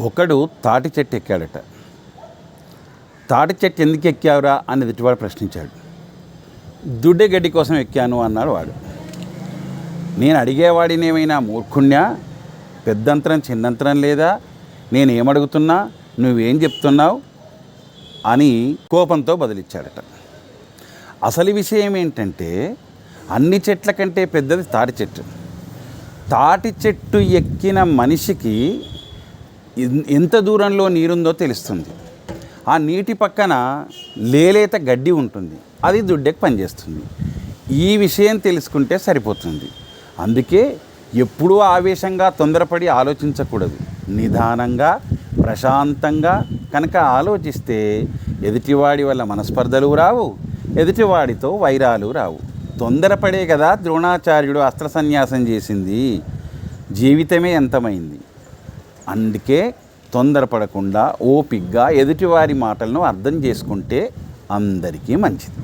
ఒకడు తాటి చెట్టు ఎక్కాడట. తాటి చెట్టు ఎందుకు ఎక్కావురా అని ఎదుటివాడు ప్రశ్నించాడు. దుడ్డే గడ్డి కోసం ఎక్కాను అన్నాడు వాడు. నేను అడిగేవాడిని ఏమైనా మూర్ఖుణ్యా పెద్దంతరం చిన్నంతరం లేదా? నేను ఏమడుగుతున్నా? నువ్వేం చెప్తున్నావు? అని కోపంతో బదిలిచ్చాడట. అసలు విషయం ఏంటంటే అన్ని చెట్ల కంటే పెద్దది తాటి చెట్టు. తాటి చెట్టు ఎక్కిన మనిషికి ఎంత దూరంలో నీరుందో తెలుస్తుంది. ఆ నీటి పక్కన లేలేత గడ్డి ఉంటుంది. అది దుడ్డకు పనిచేస్తుంది. ఈ విషయం తెలుసుకుంటే సరిపోతుంది. అందుకే ఎప్పుడూ ఆవేశంగా తొందరపడి ఆలోచించకూడదు. నిదానంగా ప్రశాంతంగా కనుక ఆలోచిస్తే ఎదుటివాడి వల్ల మనస్పర్ధలు రావు ఎదుటివాడితో వైరాలు రావు. తొందరపడే కదా ద్రోణాచార్యుడు అస్త్ర సన్యాసం చేసింది. జీవితమే ఎంతమైంది అందుకే తొందరపడకుండా ఓపిగ్గా ఎదుటివారి మాటలను అర్థం చేసుకుంటే అందరికీ మంచిది.